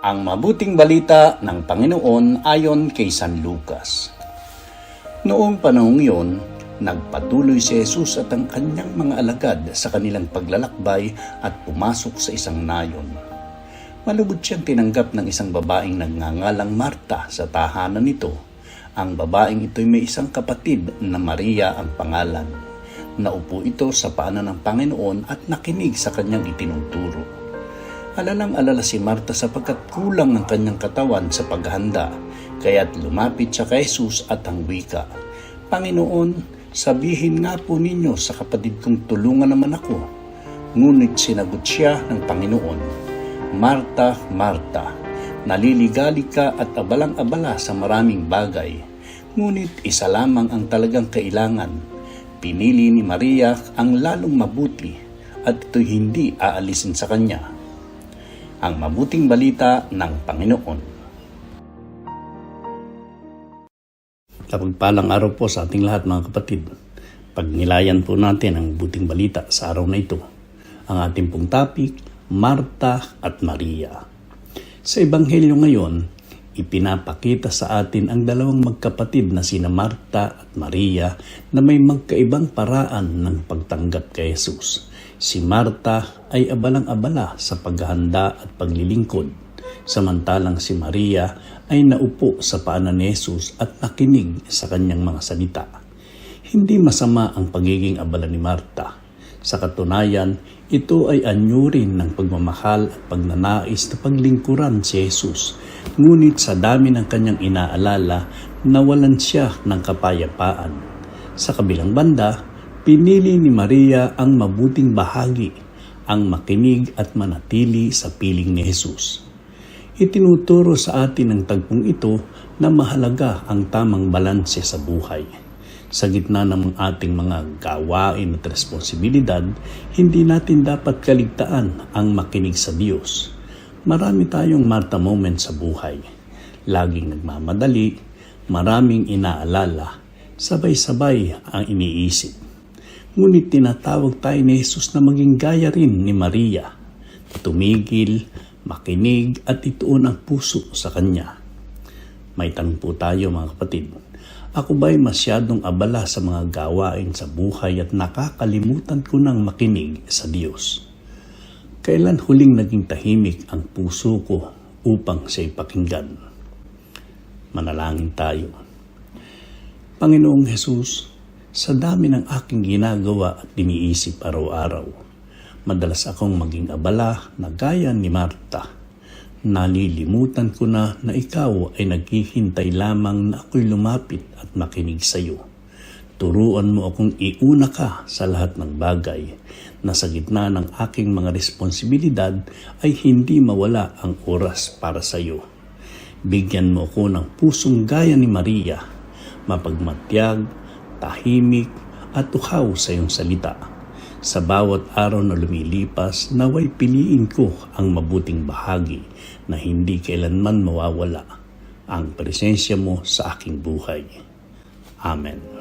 Ang mabuting balita ng Panginoon ayon kay San Lucas. Noong panahong iyon, nagpatuloy si Jesus at ang kanyang mga alagad sa kanilang paglalakbay at pumasok sa isang nayon. Malubot siyang tinanggap ng isang babaeng nagngangalang Marta sa tahanan nito. Ang babaeng ito'y may isang kapatid na Maria ang pangalan. Naupo ito sa paanan ng Panginoon at nakinig sa kanyang itinuturo. Alalang alala si Marta sapagkat kulang ang kanyang katawan sa paghahanda, kaya't lumapit siya kay Jesus at ang wika, Panginoon, sabihin nga po ninyo sa kapatid kong tulungan naman ako. Ngunit sinagot siya ng Panginoon, Marta, Marta, naliligali ka at abalang-abala sa maraming bagay, ngunit isa lamang ang talagang kailangan. Pinili ni Maria ang lalong mabuti at ito'y hindi aalisin sa kanya ang mabuting balita ng Panginoon. Kapagpalang araw po sa ating lahat mga kapatid. Pagnilayan po natin ang buting balita sa araw na ito. Ang ating pong topic, Marta at Maria. Sa Ebanghelyo ngayon, ipinapakita sa atin ang dalawang magkapatid na sina Marta at Maria na may magkaibang paraan ng pagtanggap kay Jesus. Si Marta ay abalang-abala sa paghahanda at paglilingkod, samantalang si Maria ay naupo sa paanan ni Jesus at nakinig sa kanyang mga salita. Hindi masama ang pagiging abala ni Marta. Sa katunayan, ito ay anyurin ng pagmamahal at pagnanais na paglingkuran si Jesus. Ngunit sa dami ng kanyang inaalala, nawalan siya ng kapayapaan. Sa kabilang banda, pinili ni Maria ang mabuting bahagi, ang makinig at manatili sa piling ni Jesus. Itinuturo sa atin ng tagpong ito na mahalaga ang tamang balanse sa buhay. Sa gitna ng ating mga gawain at responsibilidad, hindi natin dapat kaligtaan ang makinig sa Diyos. Marami tayong Marta moment sa buhay. Laging nagmamadali, maraming inaalala, sabay-sabay ang iniisip. Ngunit tinatawag tayo ni Jesus na maging gaya rin ni Maria. Tumigil, makinig at ituon ang puso sa Kanya. May tanong po tayo mga kapatid. Ako ba'y masyadong abala sa mga gawain sa buhay at nakakalimutan ko nang makinig sa Diyos? Kailan huling naging tahimik ang puso ko upang siya ipakinggan? Manalangin tayo. Panginoong Hesus, sa dami ng aking ginagawa at iniisip araw-araw, madalas akong maging abala na gaya ni Marta. Nalilimutan ko na na ikaw ay naghihintay lamang na ako'y lumapit at makinig sa iyo. Turuan mo akong iuna ka sa lahat ng bagay na sa gitna ng aking mga responsibilidad ay hindi mawala ang oras para sa iyo. Bigyan mo ako ng pusong gaya ni Maria, mapagmatyag, tahimik at uhaw sa iyong salita. Sa bawat araw na lumilipas, naway piliin ko ang mabuting bahagi na hindi kailanman mawawala ang presensya mo sa aking buhay. Amen.